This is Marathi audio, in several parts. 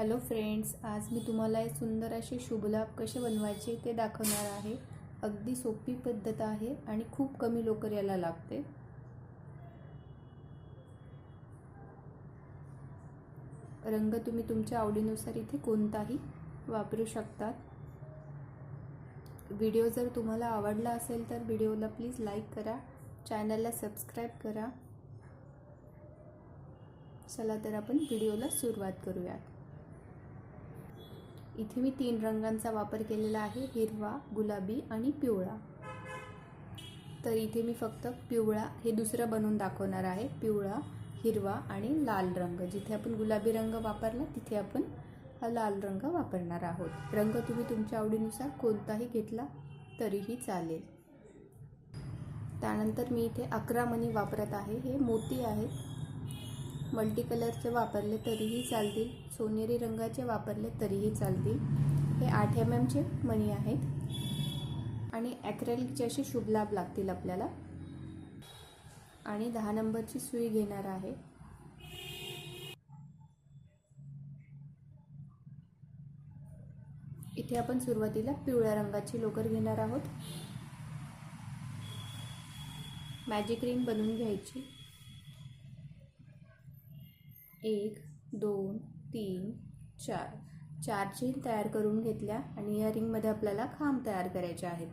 हॅलो फ्रेंड्स आज मी तुम्हाला एक सुंदर असे शुभलाभ कसे बनवायचे ते दाखवणार आहे. अगदी सोपी पद्धत आहे आणि खूप कमी लोकर याला लागते. रंग तुम्ही तुमच्या आवडीनुसार इथे कोणताही वापरू शकतात. व्हिडिओ जर तुम्हाला आवडला असेल तर व्हिडिओला प्लीज लाईक करा चॅनलला सबस्क्राईब करा. चला तर आपण व्हिडिओला सुरुवात करूयात. इथे मी तीन रंगांचा वापर केलेला आहे हिरवा गुलाबी आणि पिवळा. तर इथे मी फक्त पिवळा हे दुसरं बनवून दाखवणार आहे. पिवळा हिरवा आणि लाल रंग. जिथे आपण गुलाबी रंग वापरला तिथे आपण हा लाल रंग वापरणार आहोत. रंग तुम्ही तुमच्या आवडीनुसार कोणताही घेतला तरीही चालेल. त्यानंतर मी इथे अकरा मणी वापरत आहे. हे मोती आहेत. मल्टी कलरचे वापरले तरीही चालतील सोनेरी रंगाचे वापरले तरीही चालतील. हे आठ एम एमचे मणी आहेत. आणि ॲक्रेलिकचे असे शुभ लाभ लागतील आपल्याला. आणि दहा नंबरची सुई घेणार आहे. इथे आपण सुरुवातीला पिवळ्या रंगाची लोकर घेणार आहोत. मॅजिक रिंग बनवून घ्यायची. एक दोन तीन चार. चार चेन तयार करून घेतल्या आणि या रिंगमध्ये आपल्याला खांब तयार करायचे आहेत.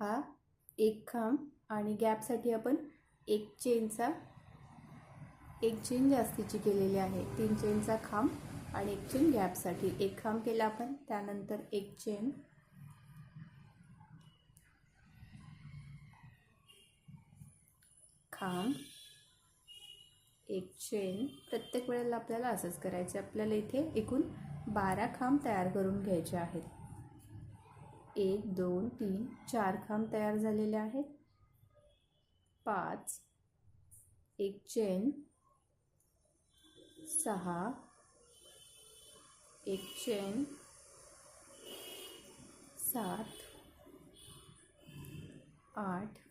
हा एक खांब आणि गॅपसाठी आपण एक चेनचा एक चेन जास्तीची केलेली आहे. तीन चेनचा खांब आणि एक चेन गॅपसाठी. एक खांब केला आपण त्यानंतर एक चेन खांब एक चेन प्रत्येक वेळेला आपल्याला असंच करायचं आपल्याला इथे एकूण बारा खांब तयार करून घ्यायचे आहेत. एक दोन तीन चार खांब तयार झालेले आहेत. पाच. एक चेन सहा. एक चेन सात. आठ.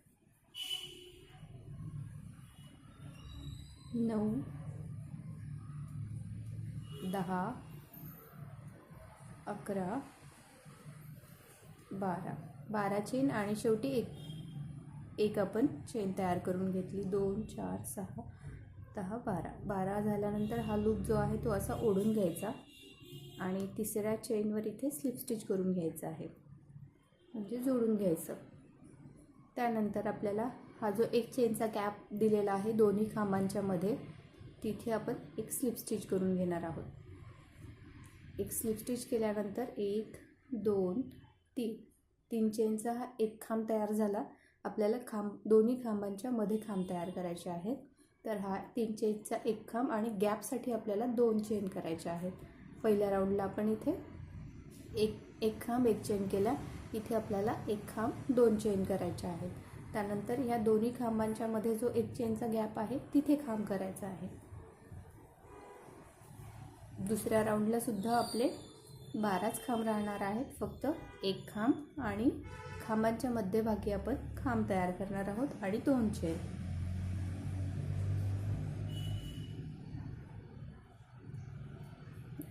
नऊ दहा अकरा बारा. बारा चेन आणि शेवटी एक एक आपण चेन तयार करून घेतली. दोन चार सहा दहा बारा. बारा झाल्यानंतर हा लूप जो आहे तो असा ओढून घ्यायचा आणि तिसऱ्या चेनवर इथे स्लिप स्टिच करून घ्यायचं आहे. म्हणजे जोडून घ्यायचं. त्यानंतर आपल्याला हा जो एक चेनचा गॅप दिलेला आहे दोन्ही खांबांच्या मध्ये तिथे आपण एक स्लिप स्टिच करून घेणार आहोत. एक स्लिप स्टिच केल्यानंतर एक दोन तीन. तीन चेनचा हा एक खांब तयार झाला. आपल्याला खांब दोन्ही खांबांच्या मध्ये खांब तयार करायचे आहेत. तर हा तीन चेनचा एक खांब आणि गॅपसाठी आपल्याला दोन चेन करायचे आहेत. पहिल्या राऊंडला आपण इथे एक एक खांब एक चेन केला. इथे आपल्याला एक खांब दोन चेन करायचे आहेत. त्यानंतर या दोन्ही खांबांच्या मध्ये जो एक चेनचा गॅप आहे तिथे खांब करायचा आहे. दुसऱ्या राऊंडला सुद्धा आपले बाराच खांब राहणार आहेत. फक्त एक खांब आणि खांबांच्या मध्यभागी आपण खांब तयार करणार आहोत आणि दोन चेन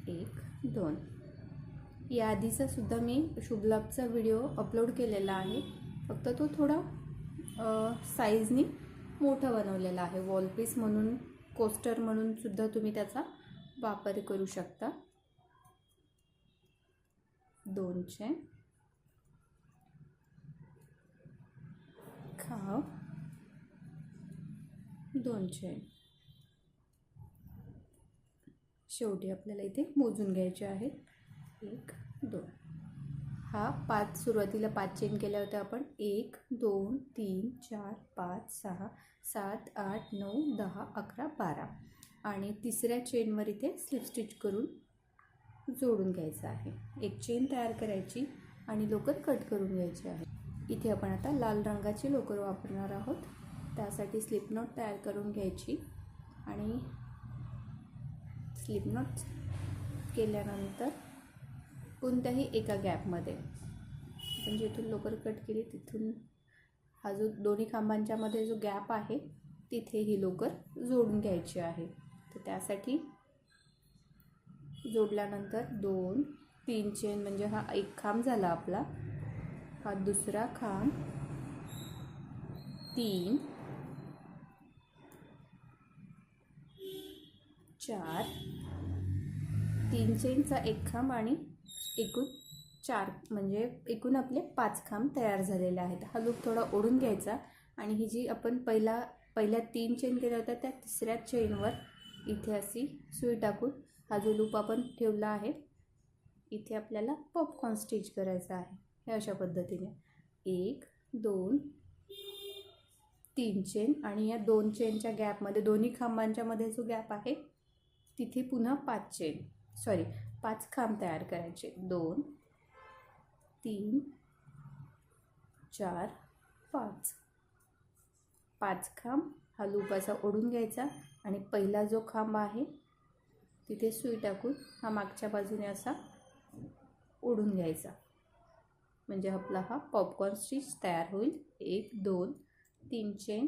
एक दोन. याआधीचा सुद्धा मी शुभलाभचा व्हिडिओ अपलोड केलेला आहे. फक्त तो थोडा साईजनी मोठं बनवलेलं आहे. वॉलपीस म्हणून कोस्टर म्हणून सुद्धा तुम्ही त्याचा वापर करू शकता. दोनशे. खाव. दोनशे. शेवटी आपल्याला इथे मोजून घ्यायचे आहेत. एक दोन. हा पाच सुरुवातीला पाच चेन केल्या होत्या आपण. एक दोन तीन चार पाच सहा सात आठ नऊ दहा अकरा बारा. आणि तिसऱ्या चेनवर इथे स्लिप स्टिच करून जोडून घ्यायचं आहे. एक चेन तयार करायची आणि लोकर कट करून घ्यायची आहे. इथे आपण आता लाल रंगाची लोकर वापरणार आहोत. त्यासाठी स्लिप नॉट तयार करून घ्यायची. आणि स्लिप नॉट केल्यानंतर कोणत्याही एका गॅपमध्ये. आपण जिथून लोकर कट केली तिथून हा जो दोन्ही खांबांच्यामध्ये जो गॅप आहे तिथे ही लोकर जोडून घ्यायची आहे. तर त्यासाठी जोडल्यानंतर दोन तीन चेन म्हणजे हा एक खांब झाला आपला. हा दुसरा खांब तीन चार. तीन चेनचा एक खांब आणि एकूण चार म्हणजे एकूण आपले पाच खांब तयार झालेले आहेत. हा लूप थोडा ओढून घ्यायचा आणि ही जी आपण पहिला पहिल्या तीन चेन केल्या होत्या त्या तिसऱ्या चेनवर इथे अशी सुई टाकून हा जो लूप आपण ठेवला आहे इथे आपल्याला पॉपकॉर्न स्टिच करायचा आहे. हे अशा पद्धतीने. एक दोन तीन चेन आणि या दोन चेनच्या गॅपमध्ये दोन्ही खांबांच्यामध्ये जो गॅप आहे तिथे पुन्हा पाच चेन सॉरी पाच खांब तयार करायचे. दोन तीन चार पाच. पाच खांब हा लुपाचा ओढून घ्यायचा आणि पहिला जो खांब आहे तिथे सुई टाकून हा मागच्या बाजूने असा ओढून घ्यायचा. म्हणजे आपला हा पॉपकॉर्न स्टिच तयार होईल. एक दोन तीन चेन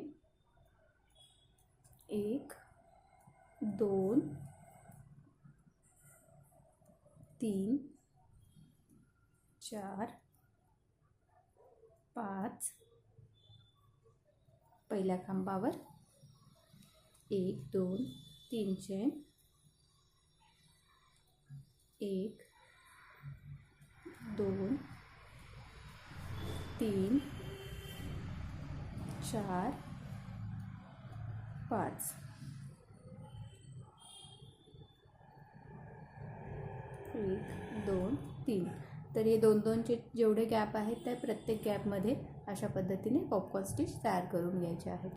एक दोन तीन चार पाच पहिल्या खांबावर. एक दोन तीन चेन. एक दोन तीन चार पाच. एक दोन तीन. तर हे दोन दोनचे जेवढे गॅप आहेत त्या प्रत्येक गॅपमध्ये अशा पद्धतीने पॉपकॉर्न स्टिच तयार करून घ्यायचे आहेत.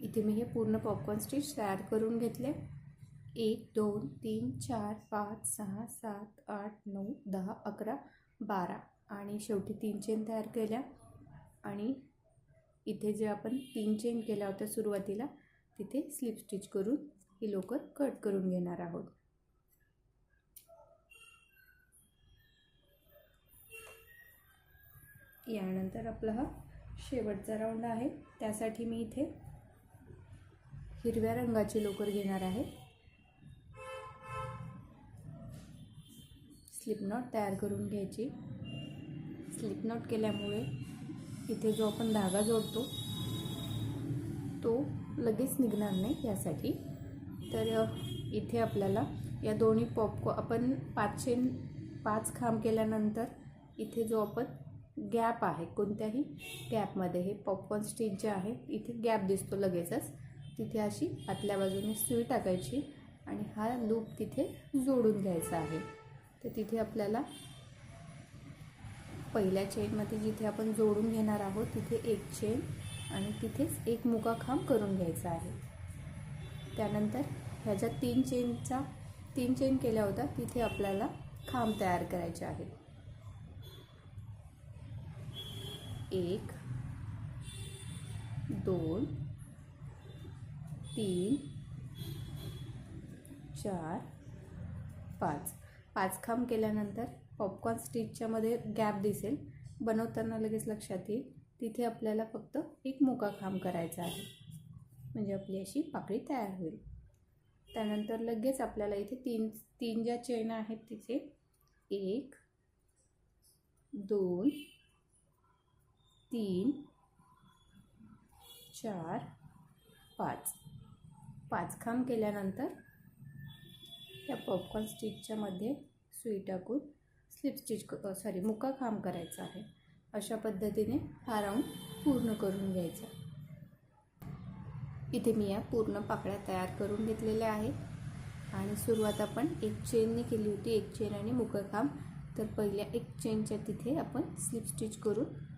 इथे मी हे पूर्ण पॉपकॉर्न स्टिच तयार करून घेतले. एक दोन तीन चार पाच सहा सात आठ नऊ दहा अकरा बारा. आणि शेवटी तीन चेन तयार केल्या. आणि इथे जे आपण तीन चेन केल्या होत्या सुरुवातीला तिथे स्लिप स्टिच करून ही लोकर कट करून घेणार आहोत. यानंतर आपला हा शेवटचा राऊंड आहे. त्यासाठी मी इथे हिरव्या रंगाची लोकर घेणार आहे. स्लिप नॉट तयार करून घ्यायची. स्लिप नॉट केल्यामुळे इथे जो आपण धागा जोडतो तो लगेच निघणार नाही यासाठी. तर इथे आपल्याला या दोन्ही पॉपकॉ आपण पाचशे पाच खांब केल्यानंतर इथे जो आपण गॅप आहे. कोणत्याही गॅपमध्ये हे पॉपकॉर्न स्टिक जे आहे इथे गॅप दिसतो लगेचच. तिथे अशी आतल्या बाजूने सुई टाकायची आणि हा लूप तिथे जोडून घ्यायचा आहे. तर तिथे आपल्याला पहिल्या चेनमध्ये जिथे आपण जोडून घेणार आहोत तिथे एक चेन आणि तिथेच एक मुका खांब करून घ्यायचा आहे. त्यानंतर ह्याच्या तीन चेनचा तीन चेन केल्या होता तिथे आपल्याला खांब तयार करायचे आहेत. एक दोन तीन चार पाच. पाच खांब केल्यानंतर पॉपकॉर्न स्टिचच्यामध्ये गॅप दिसेल. बनवताना लगेच लक्षात येईल. तिथे आपल्याला फक्त एक मोका खांब करायचा आहे. म्हणजे आपली अशी पाकळी तयार होईल. त्यानंतर लगेच आपल्याला इथे तीन तीन ज्या चेन आहेत तिथे एक दोन तीन चार पाच. पाच खांब केल्यानंतर त्या पॉपकॉर्न स्टिकच्यामध्ये सुई टाकून स्लिप स्टिच सॉरी मुका खांब करायचा आहे. अशा पद्धतीने हा राऊंड पूर्ण करून घ्यायचा. इथे मी या पूर्ण पाकळ्या तयार करून घेतलेल्या आहेत. आणि सुरुवात आपण एक चेनने केली होती एक चेन आणि मुकखांब तर पहिल्या एक चेनच्या तिथे आपण स्लिप स्टिच करून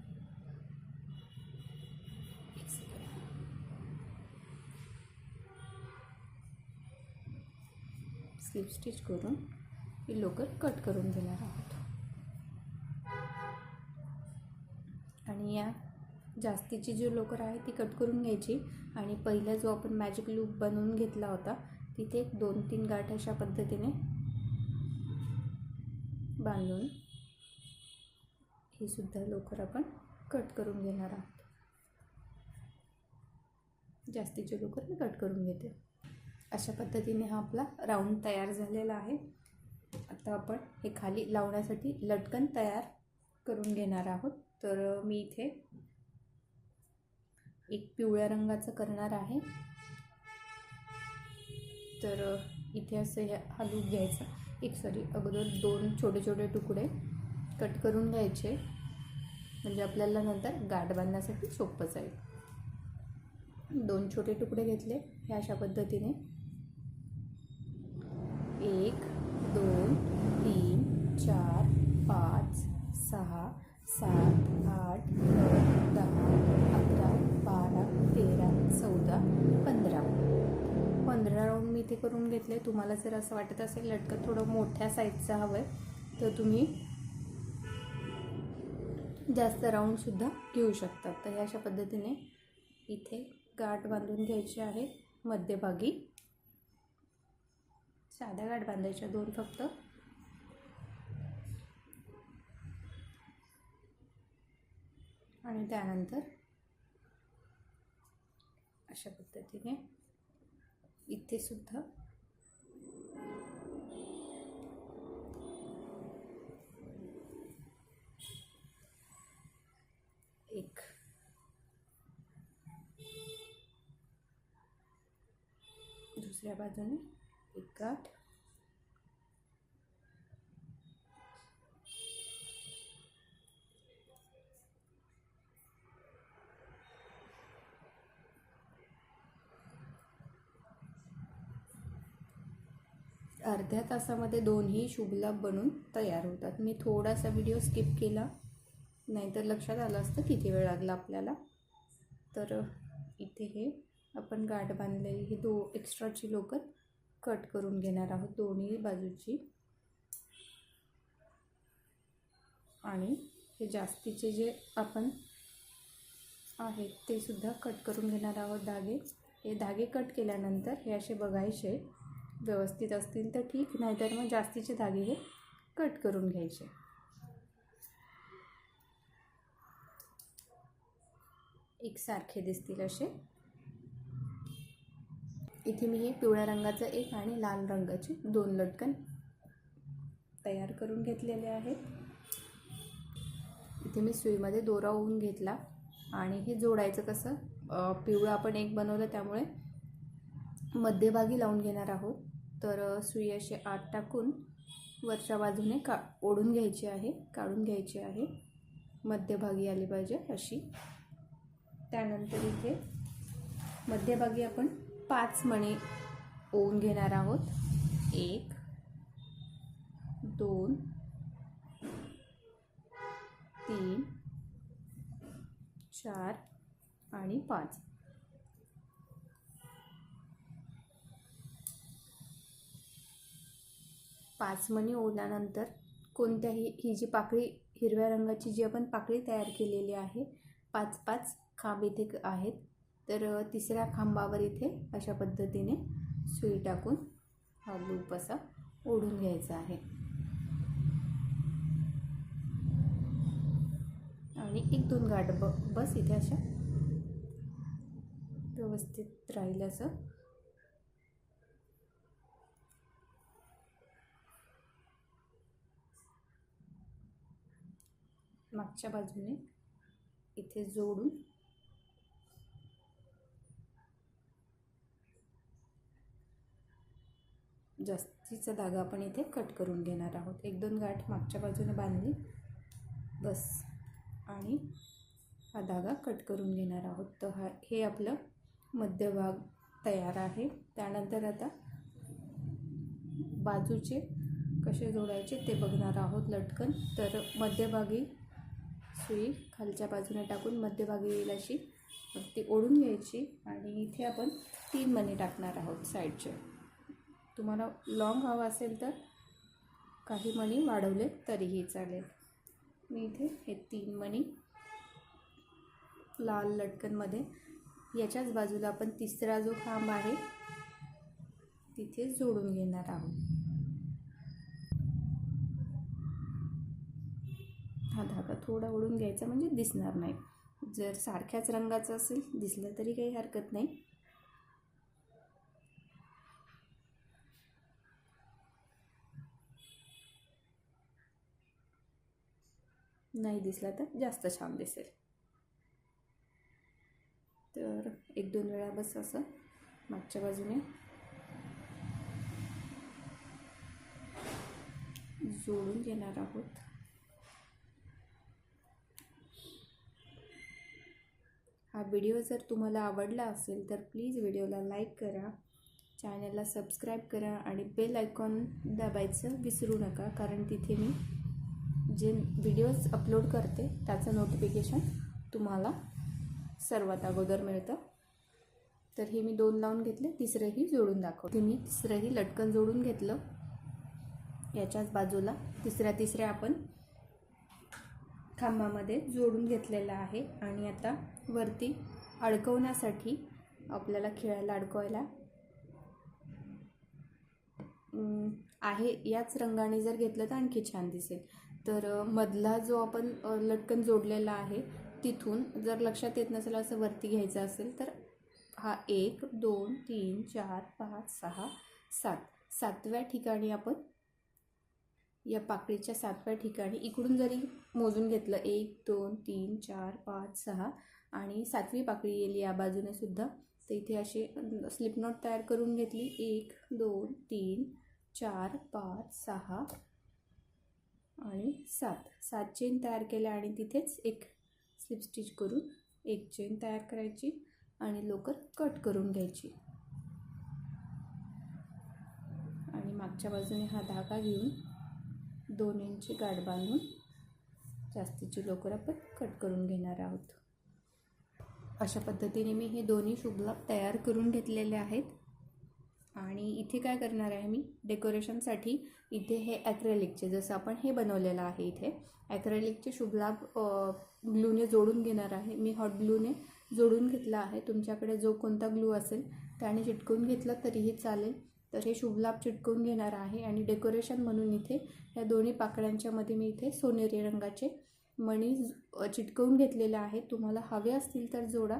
स्लिप स्टिच करून ही लोकर कट करून घेणार आहोत. आणि या जास्तीची जी लोकर आहे ती कट करून घ्यायची. आणि पहिला जो आपण मॅजिक लूप बनवून घेतला होता तिथे एक दोन तीन गाठ अशा पद्धतीने बांधून ही सुद्धा लोकर आपण कट करून घेणार आहोत. जास्तीची लोकर मी कट करून घेते. अशा पद्धतीने हा आपला राऊंड तयार झालेला आहे. आता आपण हे खाली लावण्यासाठी लटकन तयार करून घेणार आहोत. तर मी इथे एक पिवळ्या रंगाचं करणार आहे. तर इथे असं हा लूप घ्यायचा. एक सॉरी अगोदर दोन छोटे छोटे तुकडे कट करून घ्यायचे. म्हणजे आपल्याला नंतर गाठ बांधण्यासाठी सोपं जाईल. दोन छोटे तुकडे घेतले हे अशा पद्धतीने. एक दोन तीन चार पाच सहा सात आठ नऊ दहा अकरा बारा तेरा चौदा पंधरा. पंधरा राऊंड मी इथे करून घेतले. तुम्हाला जर असं वाटत असेल लटकन थोडं मोठ्या साईजचं हवं आहे तर तुम्ही जास्त राऊंडसुद्धा घेऊ शकता. तर अशा पद्धतीने इथे गाठ बांधून घ्यायची आहे. मध्यभागी साध्या गाठ बांधायच्या दोन फक्त. आणि त्यानंतर अशा पद्धतीने इथे सुद्धा एक दुसऱ्या बाजूने एक गाठ अर्ध्या तासामध्ये दोन्ही शुभलाभ बनून तयार होतात. मी थोडासा व्हिडिओ स्किप केला. नाहीतर लक्षात आलं असतं किती वेळ लागला आपल्याला. तर इथे हे आपण गाठ बांधलेली ही दो एक्स्ट्राची लोकर कट करून घेणार आहोत दोन्ही बाजूची. आणि हे जास्तीचे जे आपण आहेत ते सुद्धा कट करून घेणार आहोत धागे हे धागे कट केल्यानंतर हे असे बघायचे व्यवस्थित असतील तर ठीक नाहीतर मग जास्तीचे धागे हे कट करून घ्यायचे. एकसारखे दिसतील असे. इथे मी हे पिवळ्या रंगाचं एक आणि लाल रंगाचे दोन लटकन तयार करून घेतलेले आहेत. इथे मी सुईमध्ये दोरा होऊन घेतला आणि हे जोडायचं कसं पिवळं आपण एक बनवलं त्यामुळे मध्यभागी लावून घेणार आहोत. तर सुई अशी आत टाकून वरच्या बाजूने का ओढून घ्यायची आहे काढून घ्यायची आहे. मध्यभागी आली पाहिजे अशी. त्यानंतर इथे मध्यभागी आपण पाच मणे ओवून घेणार आहोत. एक दोन तीन चार आणि पाच. पाच मणी ओढल्यानंतर कोणत्याही ही जी पाकळी हिरव्या रंगाची जी आपण पाकळी तयार केलेली आहे पाच पाच खांब इथे आहेत. तर तिसऱ्या खांबावर इथे अशा पद्धतीने सुई टाकून हा लूप असा ओढून घ्यायचा आहे. आणि एक दोन गाठ ब बस इथे अशा व्यवस्थित राहील असं मागच्या बाजूने इथे जोडून. जास्तीचा धागा आपण इथे कट करून घेणार आहोत. एक दोन गाठ मागच्या बाजूने बांधली. बस. आणि हा धागा कट करून घेणार आहोत. तर हा हे आपलं मध्यभाग तयार आहे. त्यानंतर आता बाजूचे कसे जोडायचे ते बघणार आहोत लटकन. तर मध्यभागी सुई खालच्या बाजूने टाकून मध्यभागी येईल अशी. ती ओढून घ्यायची आणि इथे आपण तीन मणी टाकणार आहोत साईडचे. तुम्हाला लॉंग हवा असेल तर काही मणी वाढवले तरीही चालेल. मी इथे हे तीन मणी लाल लटकनमध्ये याच्याच बाजूला आपण तिसरा जो खांब आहे तिथे जोडून घेणार आहोत. हा धागा थोडा ओढून घ्यायचा म्हणजे दिसणार नाही. जर सारख्याच रंगाचं असेल दिसलं तरी काही हरकत नाही. नाही दिसला तर जास्त छान दिसेल. तर एक दोन वेळा बस असं मागच्या बाजूने. जोडून घेणार आहोत. हा व्हिडिओ जर तुम्हाला आवडला असेल तर प्लीज व्हिडिओला लाईक करा चॅनलला सबस्क्राईब करा आणि बेल आयकॉन दाबायचं विसरू नका कारण तिथे मी जे व्हिडिओज अपलोड करते त्याचं नोटिफिकेशन तुम्हाला सर्वात अगोदर मिळतं. तर हे मी दोन लावून घेतले तिसरंही जोडून दाखवते. मी तिसरंही लटकन जोडून घेतलं. याच्याच बाजूला तिसऱ्या तिसऱ्या आपण खांबामध्ये जोडून घेतलेला आहे आणि आता वरती अडकवण्यासाठी आपल्याला खेळायला अडकवायला आहे. याच रंगाने जर घेतलं तर आणखी छान दिसेल. तर मधला जो आपण लटकन जोडलेला आहे तिथून जर लक्षात येत नसेल असं वरती घ्यायचं असेल तर हा एक दोन तीन चार पाच सहा सात. सातव्या ठिकाणी आपण या पाकळीच्या सातव्या ठिकाणी इकडून जरी मोजून घेतलं एक दोन तीन चार पाच सहा आणि सातवी पाकळी येईल या बाजूने सुद्धा तर इथे असे स्लिप नोट तयार करून घेतली. एक दोन तीन चार पाच सहा आणि सात. सात चेन तयार केल्या आणि तिथेच एक स्लिप स्टिच करून एक चेन तयार करायची आणि लोकर कट करून घ्यायची. आणि मागच्या बाजूने हा धागा घेऊन दोन इंची गाठ बांधून जास्तीची लोकर आपण कट करून घेणार आहोत. अशा पद्धतीने मी हे दोन्ही शुभलाभ तयार करून घेतलेले आहेत. आणि इथे काय करणार आहे मी? डेकोरेशनसाठी इथे हे ॲक्रेलिकचे जसं आपण हे बनवलेलं आहे इथे ॲक्रेलिकचे शुभलाभ ग्लूने जोडून घेणार आहे. मी हॉट ग्लूने जोडून घेतला आहे. तुमच्याकडे जो कोणता ग्लू असेल त्याने चिटकून घेतलं तरीही चालेल. तर हे शुभलाभ चिटकवून घेणार आहे. आणि डेकोरेशन म्हणून इथे या दोन्ही पाकळ्यांच्यामध्ये मी इथे सोनेरी रंगाचे मणी चिटकवून घेतलेले आहेत. तुम्हाला हवे असतील तर जोडा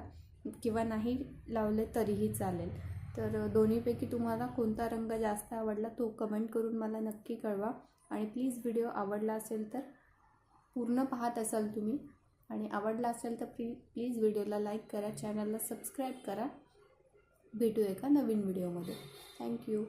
किंवा नाही लावले तरीही चालेल. तर दोन्हीपैकी तुम्हाला कोणता रंग जास्त आवडला तो कमेंट करून मला नक्की कळवा. आणि प्लीज व्हिडिओ आवडला असेल तर पूर्ण पाहत असाल तुम्ही. आणि आवडला असेल तर प्ली प्लीज व्हिडिओला लाईक करा चॅनलला सबस्क्राईब करा. भेटू एका नवीन व्हिडिओमध्ये. thank you.